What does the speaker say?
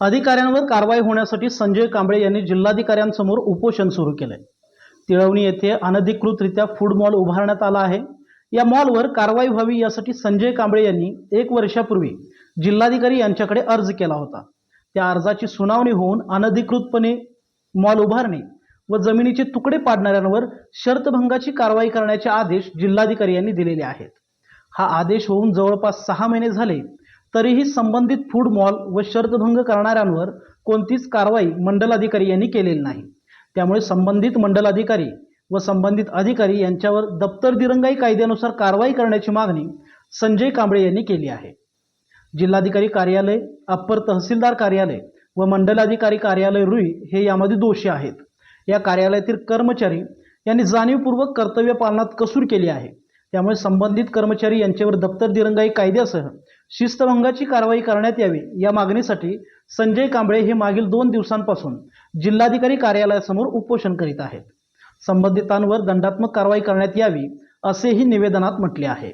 अधिकाऱ्यांवर कारवाई होण्यासाठी संजय कांबळे यांनी जिल्हाधिकाऱ्यांसमोर उपोषण सुरू केलंय. तिळवणी येथे अनधिकृतरित्या फूड मॉल उभारण्यात आला आहे. या मॉलवर कारवाई व्हावी यासाठी संजय कांबळे यांनी एक वर्षापूर्वी जिल्हाधिकारी यांच्याकडे अर्ज केला होता. त्या अर्जाची सुनावणी होऊन अनधिकृतपणे मॉल उभारणे व जमिनीचे तुकडे पाडणाऱ्यांवर शर्तभंगाची कारवाई करण्याचे आदेश जिल्हाधिकारी यांनी दिलेले आहेत. हा आदेश होऊन जवळपास सहा महिने झाले तरीही संबंधित फूड मॉल व शर्तभंग करणाऱ्यांवर कोणतीच कारवाई मंडलाधिकारी यांनी केलेली नाही. त्यामुळे संबंधित मंडलाधिकारी व संबंधित अधिकारी यांच्यावर दप्तर दिरंगाई कायद्यानुसार कारवाई करण्याची मागणी संजय कांबळे यांनी केली आहे. जिल्हाधिकारी कार्यालय अप्पर तहसीलदार कार्यालय व मंडलाधिकारी कार्यालय रुई हे यामध्ये दोषी आहेत. या कार्यालयातील कर्मचारी यांनी जाणीवपूर्वक कर्तव्य पालनात कसूर केली आहे. त्यामुळे संबंधित कर्मचारी यांच्यावर दप्तर दिरंगाई कायद्यासह शिस्तभंगाची कारवाई करण्यात यावी या मागणीसाठी संजय कांबळे हे मागील दोन दिवसांपासून जिल्हाधिकारी कार्यालयासमोर उपोषण करीत आहेत. संबंधितांवर दंडात्मक कारवाई करण्यात यावी असेही निवेदनात म्हटले आहे.